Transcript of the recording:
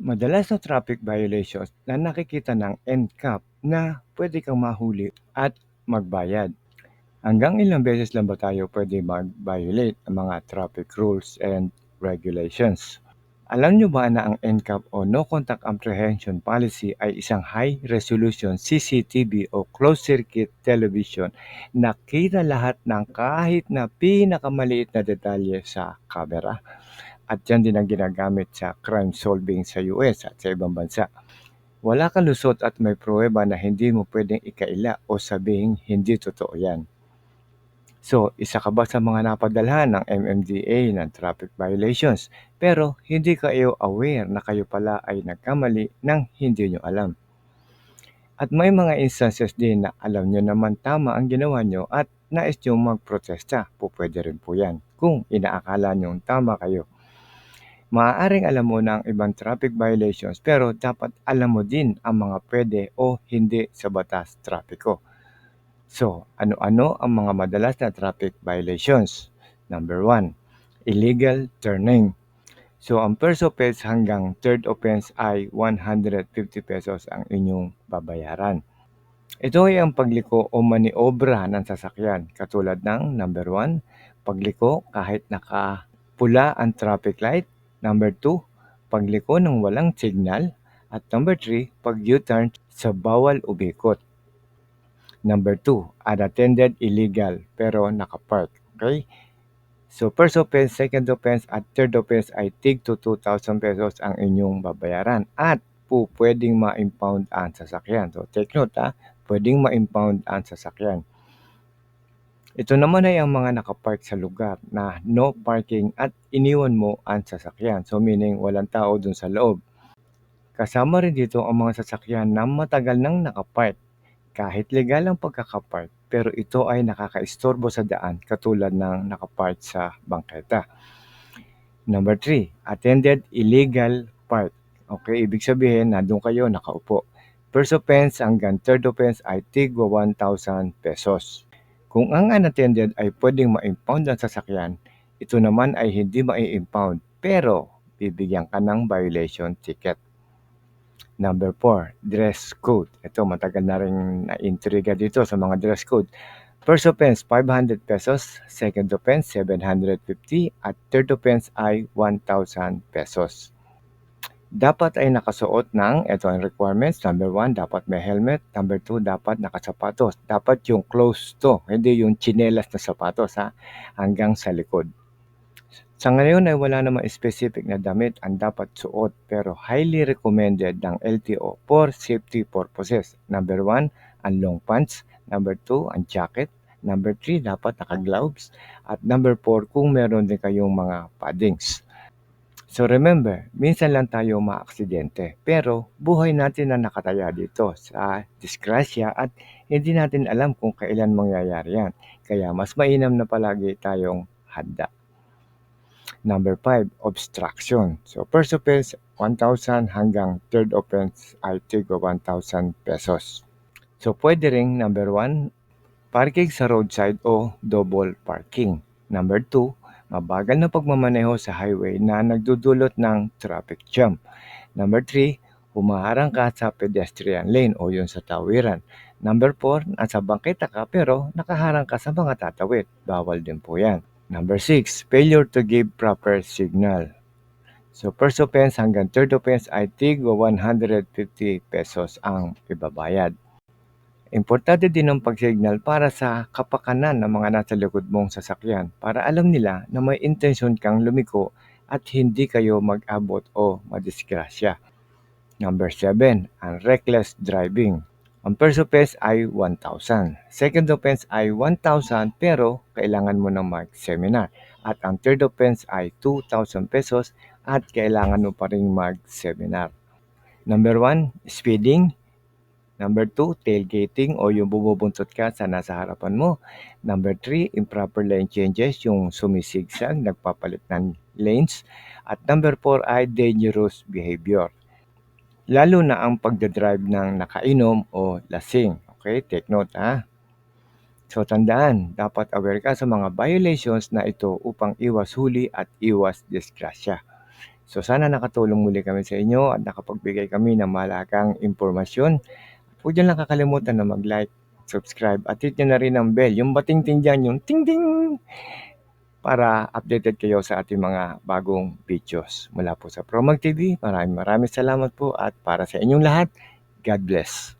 Madalas na traffic violations na nakikita ng NCAP na pwede kang mahuli at magbayad. Hanggang ilang beses lang ba tayo pwede mag-violate ng mga traffic rules and regulations? Alam nyo ba na ang NCAP o No Contact Apprehension Policy ay isang high resolution CCTV o closed circuit television na kita lahat ng kahit na pinakamaliit na detalye sa camera? At yan din ang ginagamit sa crime solving sa US at sa ibang bansa. Wala kang lusot at may pruweba na hindi mo pwedeng ikaila o sabihin hindi totoo yan. So, isa ka ba sa mga napadalhan ng MMDA ng traffic violations pero hindi kayo aware na kayo pala ay nagkamali nang hindi nyo alam? At may mga instances din na alam nyo naman tama ang ginawa nyo at nais nyo magprotesta. Po rin po yan kung inaakala nyo tama kayo. Maaaring alam mo na ang ibang traffic violations pero dapat alam mo din ang mga pwede o hindi sa batas trapiko. So, ano-ano ang mga madalas na traffic violations? Number one, illegal turning. So, ang first offense hanggang third offense ay 150 pesos ang inyong babayaran. Ito ay ang pagliko o maniobra ng sasakyan katulad ng number one, pagliko kahit nakapula ang traffic light Number 2, pagliko ng walang signal. At number 3, pag U-turn sa bawal umikot. Number 2, unattended illegal pero nakapark. Okay? So first offense, second offense at third offense ay tig to 2,000 pesos ang inyong babayaran at po pwedeng ma-impound ang sasakyan. So take note ha, pwedeng ma-impound ang sasakyan. Ito naman ay ang mga nakapark sa lugar na no parking at iniwan mo ang sasakyan. So meaning walang tao dun sa loob. Kasama rin dito ang mga sasakyan na matagal nang nakapark. Kahit legal ang pagkakapark, pero ito ay nakakaistorbo sa daan katulad ng nakapark sa bangketa. Number 3, attended illegal park. Okay, ibig sabihin na doon kayo nakaupo. First offense hanggang third offense ay tigwa 1,000 pesos. Kung ang unattended ay pwedeng ma-impound ang sasakyan, ito naman ay hindi ma-impound pero bibigyan ka ng violation ticket. Number 4, dress code. Ito matagal na rin na-intriga dito sa mga dress code. First offense, 500 pesos. Second offense, 750. At third offense ay 1,000 pesos dapat ay nakasuot ng, ito ang requirements, number one, dapat may helmet, number two, dapat nakasapatos. Dapat yung close to, hindi yung chinelas na sapatos ha, hanggang sa likod. Sa ngayon ay wala namang specific na damit ang dapat suot pero highly recommended ng LTO for safety purposes. Number one, ang long pants. Number two, ang jacket. Number three, dapat naka-gloves. At number four, kung meron din kayong mga paddings. So remember, minsan lang tayo maaksidente, pero buhay natin na nakataya dito sa disgrasya at hindi natin alam kung kailan mangyayari yan. Kaya mas mainam na palagi tayong handa. Number 5, obstruction. So first offense, 1,000 hanggang third offense ay tigo 1,000 pesos. So pwede ring number 1, parking sa roadside o double parking. Number 2, mabagal na pagmamaneho sa highway na nagdudulot ng traffic jam. Number 3, humaharang ka sa pedestrian lane o yun sa tawiran. Number 4, nasa bangketa ka pero nakaharang ka sa mga tatawid. Bawal din po yan. Number 6, failure to give proper signal. So first offense hanggang third offense ay tig 150 pesos ang ibabayad. Importante din ang pag-signal para sa kapakanan ng mga nasa likod mong sasakyan para alam nila na may intensyon kang lumiko at hindi kayo mag-abot o madisgrasya. Number 7, ang reckless driving. Ang first offense ay 1,000. Second offense ay 1,000 pero kailangan mo nang mag-seminar. At ang third offense ay 2,000 pesos at kailangan mo pa rin mag-seminar. Number 1, speeding. Number 2, tailgating o yung bumubuntot ka sa nasa harapan mo. Number 3, improper lane changes, yung sumisigsag, nagpapalit ng lanes. At number 4 ay dangerous behavior. Lalo na ang pagdadrive ng nakainom o lasing. Okay, take note ha. So tandaan, dapat aware ka sa mga violations na ito upang iwas huli at iwas disgrasya. So sana nakatulong muli kami sa inyo at nakapagbigay kami ng malagang impormasyon. Huwag niyo lang kakalimutan na mag-like, subscribe at hit niyo na rin ang bell, yung bating-ting dyan, yung ting-ting para updated kayo sa ating mga bagong videos. Mula po sa Promag TV, maraming maraming salamat po at para sa inyong lahat, God bless.